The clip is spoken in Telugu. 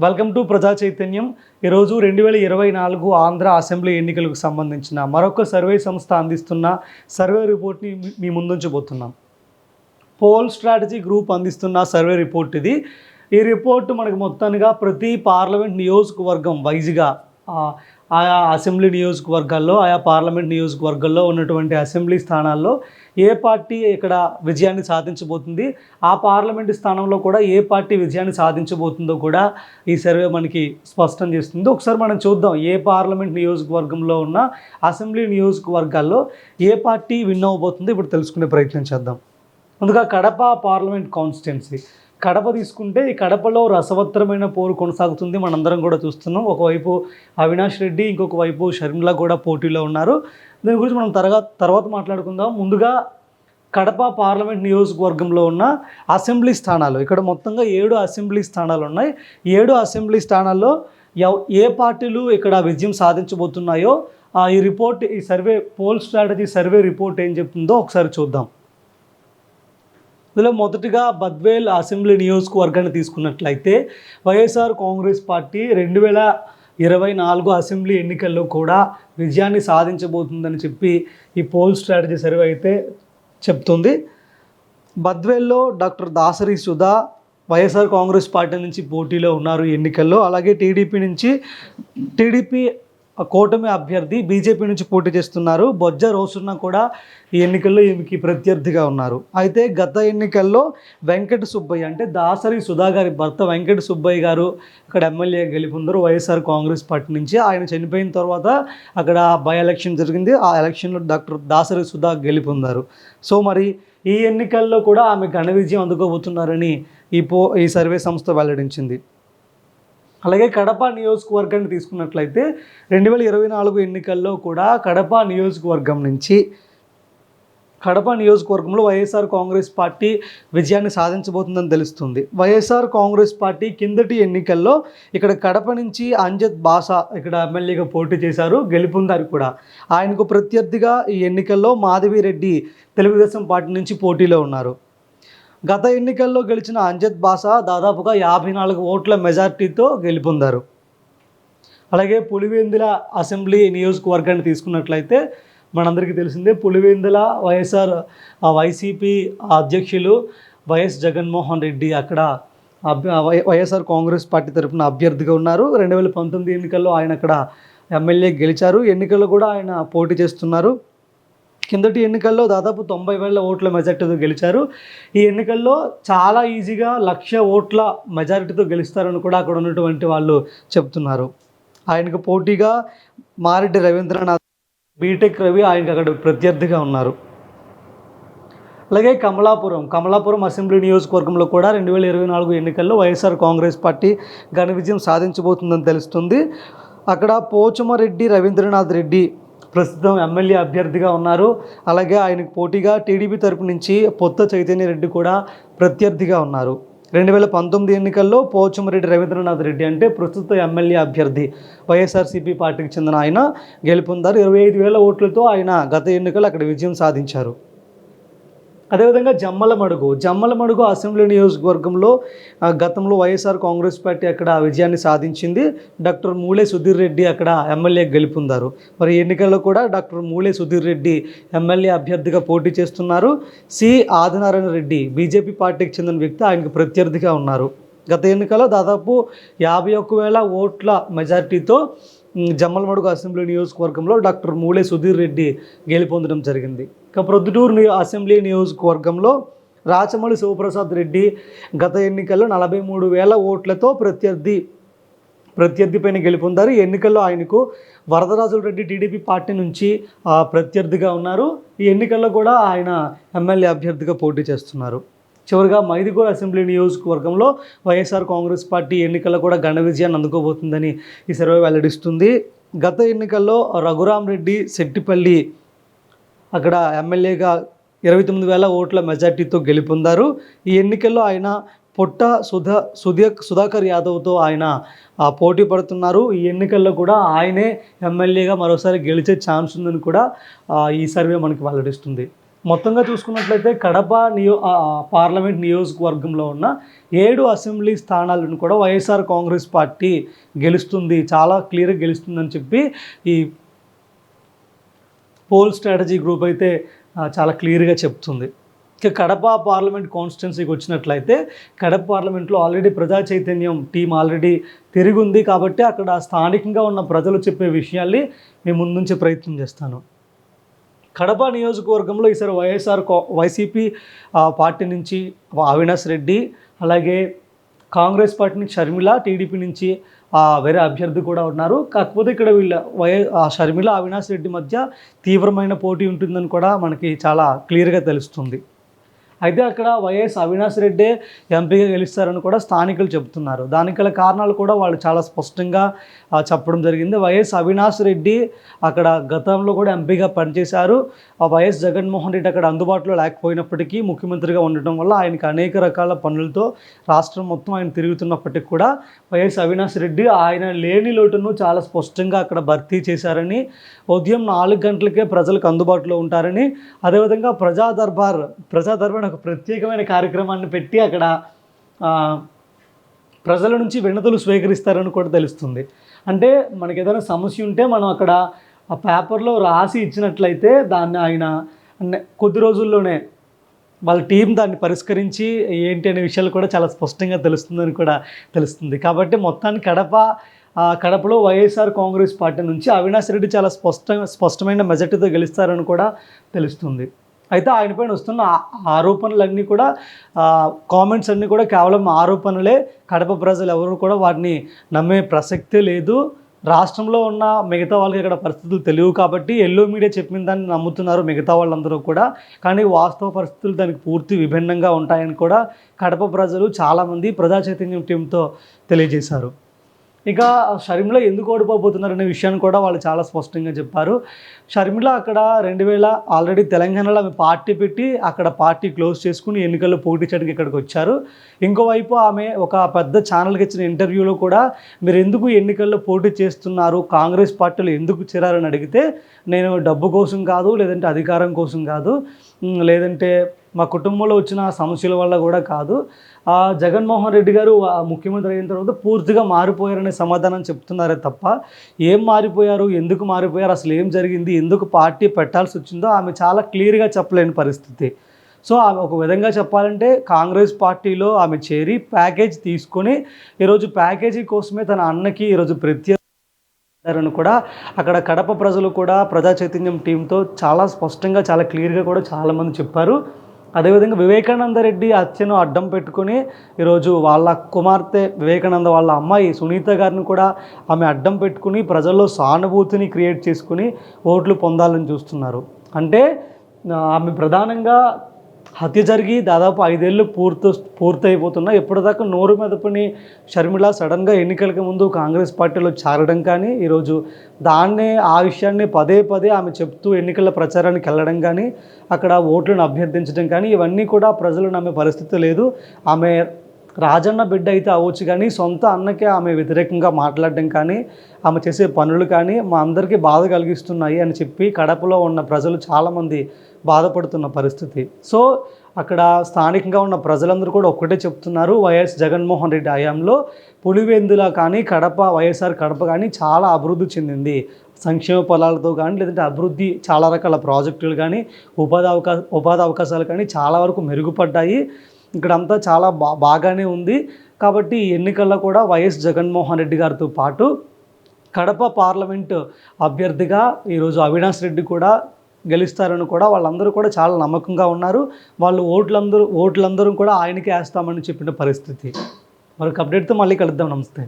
వెల్కమ్ టు ప్రజా చైతన్యం. ఈరోజు రెండు వేల ఇరవై నాలుగు ఆంధ్ర అసెంబ్లీ ఎన్నికలకు సంబంధించిన మరొక సర్వే సంస్థ అందిస్తున్న సర్వే రిపోర్ట్ని మీ- ముందుంచబోతున్నాం. పోల్ స్ట్రాటజీ గ్రూప్ అందిస్తున్న సర్వే రిపోర్ట్ ఇది. ఈ రిపోర్ట్ మనకు మొత్తానికి ప్రతి పార్లమెంట్ నియోజకవర్గం వైజ్గా ఆయా అసెంబ్లీ నియోజకవర్గాల్లో ఆయా పార్లమెంట్ నియోజకవర్గాల్లో ఉన్నటువంటి అసెంబ్లీ స్థానాల్లో ఏ పార్టీ ఇక్కడ విజయాన్ని సాధించబోతుంది? ఆ పార్లమెంట్ స్థానంలో కూడా ఏ పార్టీ విజయాన్ని సాధించబోతుందో కూడా ఈ సర్వే మనకి స్పష్టం చేస్తుంది. ఒకసారి మనం చూద్దాం ఏ పార్లమెంట్ నియోజకవర్గంలో ఉన్న అసెంబ్లీ నియోజకవర్గాల్లో ఏ పార్టీ విన్ అవ్వబోతుందో ఇప్పుడు తెలుసుకునే ప్రయత్నం చేద్దాం. ముందుగా కడప పార్లమెంట్ కాన్స్టిట్యున్సీ. కడప తీసుకుంటే ఈ కడపలో రసవత్తరమైన పోరు కొనసాగుతుంది. మనందరం కూడా చూస్తున్నాం. ఒకవైపు అవినాష్ రెడ్డి ఇంకొక వైపు షర్మిల కూడా పోటీలో ఉన్నారు. దీని గురించి మనం తర్వాత తర్వాత మాట్లాడుకుందాం. ముందుగా కడప పార్లమెంట్ నియోజకవర్గంలో ఉన్న అసెంబ్లీ స్థానాలు. ఇక్కడ మొత్తంగా ఏడు అసెంబ్లీ స్థానాలు ఉన్నాయి. ఏడు అసెంబ్లీ స్థానాల్లో ఏ పార్టీలు ఇక్కడ విజయం సాధించబోతున్నాయో ఆ, ఈ రిపోర్ట్ ఈ survey poll strategy survey report ఏం చెప్తుందో ఒకసారి చూద్దాం. ఇందులో మొదటిగా బద్వేల్ అసెంబ్లీ నియోజకవర్గాన్ని తీసుకున్నట్లయితే వైఎస్ఆర్ కాంగ్రెస్ పార్టీ రెండు వేల ఇరవై నాలుగు అసెంబ్లీ ఎన్నికల్లో కూడా విజయాన్ని సాధించబోతుందని చెప్పి ఈ పోల్ స్ట్రాటజీ సర్వే అయితే చెప్తుంది. బద్వేల్లో doctor Dasari Sudha YSR Congress party నుంచి పోటీలో ఉన్నారు ఎన్నికల్లో. అలాగే టీడీపీ నుంచి టీడీపీ కూటమి అభ్యర్థి బీజేపీ నుంచి పోటీ చేస్తున్నారు. బొజ్జ రోసున్న కూడా ఈ ఎన్నికల్లో ఈమెకి ప్రత్యర్థిగా ఉన్నారు. అయితే గత ఎన్నికల్లో వెంకట సుబ్బయ్య అంటే దాసరి సుధా గారి భర్త వెంకట సుబ్బయ్య గారు ఇక్కడ ఎమ్మెల్యే గెలుపొందరు వైఎస్ఆర్ కాంగ్రెస్ పార్టీ నుంచి. ఆయన చనిపోయిన తర్వాత అక్కడ బై ఎలక్షన్ జరిగింది. ఆ ఎలక్షన్లో డాక్టర్ దాసరి సుధా గెలుపొందారు. సో మరి ఈ ఎన్నికల్లో కూడా ఆమె ఘన విజయం అందుకోబోతున్నారని ఈ పో ఈ సర్వే సంస్థ వెల్లడించింది. అలాగే కడప నియోజకవర్గాన్ని తీసుకున్నట్లయితే రెండు వేల ఇరవై నాలుగు ఎన్నికల్లో కూడా కడప నియోజకవర్గం నుంచి కడప నియోజకవర్గంలో వైఎస్ఆర్ కాంగ్రెస్ పార్టీ విజయాన్ని సాధించబోతుందని తెలుస్తుంది. వైఎస్ఆర్ కాంగ్రెస్ పార్టీ కిందటి ఎన్నికల్లో ఇక్కడ కడప నుంచి అంజద్ బాసా ఇక్కడ ఎమ్మెల్యేగా పోటీ చేశారు గెలుపొందారు కూడా. ఆయనకు ప్రత్యర్థిగా ఈ ఎన్నికల్లో మాధవిరెడ్డి తెలుగుదేశం పార్టీ నుంచి పోటీలో ఉన్నారు. గత ఎన్నికల్లో గెలిచిన అంజద్ బాసా దాదాపుగా యాభై నాలుగు ఓట్ల మెజార్టీతో గెలుపొందారు. అలాగే పులివెందుల అసెంబ్లీ నియోజకవర్గాన్ని తీసుకున్నట్లయితే మనందరికీ తెలిసిందే పులివెందుల వైఎస్ఆర్ వైసీపీ అధ్యక్షులు వైఎస్ జగన్మోహన్ రెడ్డి అక్కడ అభ్య వై- వైఎస్ఆర్ కాంగ్రెస్ పార్టీ తరఫున అభ్యర్థిగా ఉన్నారు. రెండు వేల పంతొమ్మిది ఎన్నికల్లో ఆయన అక్కడ ఎమ్మెల్యే గెలిచారు. ఎన్నికల్లో కూడా ఆయన పోటీ చేస్తున్నారు. కిందటి ఎన్నికల్లో దాదాపు తొంభై వేల ఓట్ల మెజార్టీతో గెలిచారు. ఈ ఎన్నికల్లో చాలా ఈజీగా లక్ష ఓట్ల మెజారిటీతో గెలుస్తారని కూడా అక్కడ ఉన్నటువంటి వాళ్ళు చెప్తున్నారు. ఆయనకు పోటీగా మారెడ్డి రవీంద్రనాథ్ బీటెక్ రవి ఆయనకు అక్కడ ప్రత్యర్థిగా ఉన్నారు. అలాగే కమలాపురం కమలాపురం అసెంబ్లీ నియోజకవర్గంలో కూడా రెండు వేల ఇరవై నాలుగు ఎన్నికల్లో వైఎస్ఆర్ కాంగ్రెస్ పార్టీ ఘన విజయం సాధించబోతుందని తెలుస్తుంది. అక్కడ పోచమరెడ్డి రవీంద్రనాథ్ రెడ్డి ప్రస్తుతం ఎమ్మెల్యే అభ్యర్థిగా ఉన్నారు. అలాగే ఆయనకు పోటీగా టీడీపీ తరపు నుంచి పొత్త చైతన్య రెడ్డి కూడా ప్రత్యర్థిగా ఉన్నారు. రెండు వేల పంతొమ్మిది ఎన్నికల్లో పోచమరెడ్డి రవీంద్రనాథ్ రెడ్డి అంటే ప్రస్తుత ఎమ్మెల్యే అభ్యర్థి. వైఎస్ఆర్సీపీ పార్టీకి చెందిన ఆయన గెలుపొందారు. ఇరవై ఐదు వేల ఓట్లతో ఆయన గత ఎన్నికలు అక్కడ విజయం సాధించారు. అదేవిధంగా జమ్మలమడుగు జమ్మలమడుగు అసెంబ్లీ నియోజకవర్గంలో గతంలో వైఎస్ఆర్ కాంగ్రెస్ పార్టీ అక్కడ విజయాన్ని సాధించింది. డాక్టర్ మూలే సుధీర్ రెడ్డి అక్కడ ఎమ్మెల్యే గెలుపొందారు. మరి ఎన్నికల్లో కూడా డాక్టర్ మూలే సుధీర్ రెడ్డి ఎమ్మెల్యే అభ్యర్థిగా పోటీ చేస్తున్నారు. సి. ఆదినారాయణ రెడ్డి బీజేపీ పార్టీకి చెందిన వ్యక్తి ఆయనకు ప్రత్యర్థిగా ఉన్నారు. గత ఎన్నికల్లో దాదాపు యాభై ఒక్క వేల ఓట్ల మెజార్టీతో జమ్మలమడుగు అసెంబ్లీ నియోజకవర్గంలో డాక్టర్ మూలే సుధీర్ రెడ్డి గెలుపొందడం జరిగింది. ఇక ప్రొద్దుటూరు అసెంబ్లీ నియోజకవర్గంలో రాచమల్లి శివప్రసాద్ రెడ్డి గత ఎన్నికల్లో నలభై మూడు వేల ఓట్లతో ప్రత్యర్థి ప్రత్యర్థి పైన గెలుపొందారు ఎన్నికల్లో ఆయనకు వరదరాజుల రెడ్డి టీడీపీ పార్టీ నుంచి ప్రత్యర్థిగా ఉన్నారు. ఈ ఎన్నికల్లో కూడా ఆయన ఎమ్మెల్యే అభ్యర్థిగా పోటీ చేస్తున్నారు. చివరిగా మైదిగూడ అసెంబ్లీ నియోజకవర్గంలో వైఎస్ఆర్ కాంగ్రెస్ పార్టీ ఎన్నికల్లో కూడా ఘన విజయాన్ని అందుకోబోతుందని ఈ సర్వే వెల్లడిస్తుంది. గత ఎన్నికల్లో రఘురామ్ రెడ్డి శెట్టిపల్లి అక్కడ ఎమ్మెల్యేగా ఇరవై తొమ్మిది వేల ఓట్ల మెజార్టీతో గెలుపొందారు. ఈ ఎన్నికల్లో ఆయన పొట్ట సుధా సుధా సుధాకర్ యాదవ్తో ఆయన పోటీ పడుతున్నారు. ఈ ఎన్నికల్లో కూడా ఆయనే ఎమ్మెల్యేగా మరోసారి గెలిచే ఛాన్స్ ఉందని కూడా ఈ సర్వే మనకి వెల్లడిస్తుంది. మొత్తంగా చూసుకున్నట్లయితే కడప నియో పార్లమెంట్ నియోజకవర్గంలో ఉన్న ఏడు అసెంబ్లీ స్థానాలను కూడా వైఎస్ఆర్ కాంగ్రెస్ పార్టీ గెలుస్తుంది. చాలా క్లియర్గా గెలుస్తుందని చెప్పి ఈ పోల్ స్ట్రాటజీ గ్రూప్ అయితే చాలా క్లియర్గా చెప్తుంది. ఇక కడప పార్లమెంట్ కాన్స్టిట్యున్సీకి వచ్చినట్లయితే కడప పార్లమెంట్లో ఆల్రెడీ ప్రజా చైతన్యం టీం ఆల్రెడీ తిరిగి ఉంది కాబట్టి అక్కడ స్థానికంగా ఉన్న ప్రజలు చెప్పే విషయాల్ని మేము ముందుంచే ప్రయత్నం చేస్తాను. కడప నియోజకవర్గంలో ఈసారి వైఎస్ఆర్ వైసీపీ ఆ, పార్టీ నుంచి అవినాష్ రెడ్డి అలాగే కాంగ్రెస్ పార్టీ నుంచి షర్మిల టీడీపీ నుంచి వేరే అభ్యర్థి కూడా ఉన్నారు. కాకపోతే ఇక్కడ వీళ్ళ వై ఆ షర్మిల అవినాష్ రెడ్డి మధ్య తీవ్రమైన పోటీ ఉంటుందని కూడా మనకి చాలా క్లియర్గా తెలుస్తుంది. అయితే అక్కడ వైఎస్ అవినాష్ రెడ్డే ఎంపీగా గెలుస్తారని కూడా స్థానికులు చెబుతున్నారు. దానికి గల కారణాలు కూడా వాళ్ళు చాలా స్పష్టంగా చెప్పడం జరిగింది. వైఎస్ అవినాష్ రెడ్డి అక్కడ గతంలో కూడా ఎంపీగా పనిచేశారు. ఆ వైఎస్ జగన్మోహన్ రెడ్డి అక్కడ అందుబాటులో లేకపోయినప్పటికీ ముఖ్యమంత్రిగా ఉండటం వల్ల ఆయనకు అనేక రకాల పనులతో రాష్ట్రం మొత్తం ఆయన తిరుగుతున్నప్పటికీ కూడా వైఎస్ అవినాష్ రెడ్డి ఆయన లేని లోటును చాలా స్పష్టంగా అక్కడ భర్తీ చేశారని ఉదయం నాలుగు గంటలకే ప్రజలకు అందుబాటులో ఉంటారని అదేవిధంగా ప్రజా దర్బార్ ప్రజా దర్బార్ అనే ఒక ప్రత్యేకమైన కార్యక్రమాన్ని పెట్టి అక్కడ ప్రజల నుంచి వినతులు స్వీకరిస్తారని కూడా తెలుస్తుంది. అంటే మనకి ఏదైనా సమస్య ఉంటే మనం అక్కడ ఆ పేపర్లో రాసి ఇచ్చినట్లయితే దాన్ని ఆయన కొద్ది రోజుల్లోనే వాళ్ళ టీం దాన్ని పరిష్కరించి ఏంటి అనే విషయాలు కూడా చాలా స్పష్టంగా తెలుస్తుందని కూడా తెలుస్తుంది. కాబట్టి మొత్తాన్ని కడప కడపలో వైఎస్ఆర్ కాంగ్రెస్ పార్టీ నుంచి అవినాష్ రెడ్డి చాలా స్పష్ట స్పష్టమైన మెజార్టీతో గెలుస్తారని కూడా తెలుస్తుంది. అయితే ఆయన పైన వస్తున్న ఆ- ఆరోపణలన్నీ కూడా కామెంట్స్ అన్నీ కూడా కేవలం ఆరోపణలే. కడప ప్రజలు ఎవరు కూడా వాటిని నమ్మే ప్రసక్తే లేదు. రాష్ట్రంలో ఉన్న మిగతా వాళ్ళకి ఇక్కడ పరిస్థితులు తెలియవు కాబట్టి ఎల్లో మీడియా చెప్పిన దాన్ని నమ్ముతున్నారు మిగతా వాళ్ళందరూ కూడా. కానీ వాస్తవ పరిస్థితులు దానికి పూర్తి విభిన్నంగా ఉంటాయని కూడా కడప ప్రజలు చాలామంది ప్రజా చైతన్యం టీంతో తెలియజేశారు. ఇక షర్మిల ఎందుకు ఓడిపోబోతున్నారు అనే విషయాన్ని కూడా వాళ్ళు చాలా స్పష్టంగా చెప్పారు. షర్మిల అక్కడ రెండు వేల ఆల్రెడీ తెలంగాణలో ఆమె పార్టీ పెట్టి అక్కడ పార్టీ క్లోజ్ చేసుకుని ఎన్నికల్లో పోటీ చేయడానికి ఇక్కడికి వచ్చారు. ఇంకోవైపు ఆమె ఒక పెద్ద ఛానల్కి ఇచ్చిన ఇంటర్వ్యూలో కూడా మీరు ఎందుకు ఎన్నికల్లో పోటీ చేస్తున్నారు? కాంగ్రెస్ పార్టీలో ఎందుకు చేరారని అడిగితే నేను డబ్బు కోసం కాదు లేదంటే అధికారం కోసం కాదు లేదంటే మా కుటుంబంలో వచ్చిన సమస్యల వల్ల కూడా కాదు. ఆ, జగన్మోహన్ రెడ్డి గారు ముఖ్యమంత్రి అయిన తర్వాత పూర్తిగా మారిపోయారనే సమాధానం చెప్తున్నారే తప్ప ఏం మారిపోయారు ఎందుకు మారిపోయారు అసలు ఏం జరిగింది ఎందుకు పార్టీ పెట్టాల్సి వచ్చిందో ఆమె చాలా క్లియర్గా చెప్పలేని పరిస్థితి. సో ఆమె ఒక విధంగా చెప్పాలంటే కాంగ్రెస్ పార్టీలో ఆమె చేరి ప్యాకేజ్ తీసుకొని ఈరోజు ప్యాకేజీ కోసమే తన అన్నకి ఈరోజు ప్రత్యేక కూడా అక్కడ కడప ప్రజలు కూడా ప్రజా చైతన్యం టీంతో చాలా స్పష్టంగా చాలా క్లియర్గా కూడా చాలామంది చెప్పారు. అదేవిధంగా వివేకానంద రెడ్డి హత్యను అడ్డం పెట్టుకొని ఈరోజు వాళ్ళ కుమార్తె వివేకానంద వాళ్ళ అమ్మాయి సునీత గారిని కూడా ఆమె అడ్డం పెట్టుకుని ప్రజల్లో సానుభూతిని క్రియేట్ చేసుకుని ఓట్లు పొందాలని చూస్తున్నారు. అంటే ఆమె ప్రధానంగా హత్య జరిగి దాదాపు ఐదేళ్ళు పూర్తి పూర్తయిపోతున్నా ఎప్పటిదాకా నోరు మెదపని షర్మిల సడన్గా ఎన్నికలకి ముందు కాంగ్రెస్ పార్టీలో చేరడం కానీ ఈరోజు దాన్నే ఆ విషయాన్ని పదే పదే ఆమె చెప్తూ ఎన్నికల ప్రచారానికి వెళ్ళడం కానీ అక్కడ ఓట్లను అభ్యర్థించడం కానీ ఇవన్నీ కూడా ప్రజలు నమ్మే పరిస్థితి లేదు. ఆమె రాజన్న బిడ్డ అయితే అవ్వచ్చు కానీ సొంత అన్నకే ఆమె వ్యతిరేకంగా మాట్లాడడం కానీ ఆమె చేసే పనులు కానీ మా అందరికీ బాధ కలిగిస్తున్నాయి అని చెప్పి కడపలో ఉన్న ప్రజలు చాలామంది బాధపడుతున్న పరిస్థితి. సో అక్కడ స్థానికంగా ఉన్న ప్రజలందరూ కూడా ఒక్కటే చెప్తున్నారు. వైఎస్ జగన్మోహన్ రెడ్డి హయాంలో పులివెందుల కానీ కడప వైఎస్ఆర్ కడప కానీ చాలా అభివృద్ధి చెందింది. సంక్షేమ ఫలాలతో కానీ లేదంటే అభివృద్ధి చాలా రకాల ప్రాజెక్టులు కానీ ఉపాధి అవకాశ ఉపాధి అవకాశాలు కానీ చాలా వరకు మెరుగుపడ్డాయి. ఇక్కడంతా చాలా బా బాగానే ఉంది. కాబట్టి ఎన్నికల్లో కూడా వైఎస్ జగన్మోహన్ రెడ్డి గారితో పాటు కడప పార్లమెంట్ అభ్యర్థిగా ఈరోజు అవినాష్ రెడ్డి కూడా గెలుస్తారని కూడా వాళ్ళందరూ కూడా చాలా నమ్మకంగా ఉన్నారు. వాళ్ళు ఓట్లందరూ ఓట్లందరూ కూడా ఆయనకే వేస్తామని చెప్పిన పరిస్థితి. మరొక అప్డేట్తో మళ్ళీ కలుద్దాం. నమస్తే.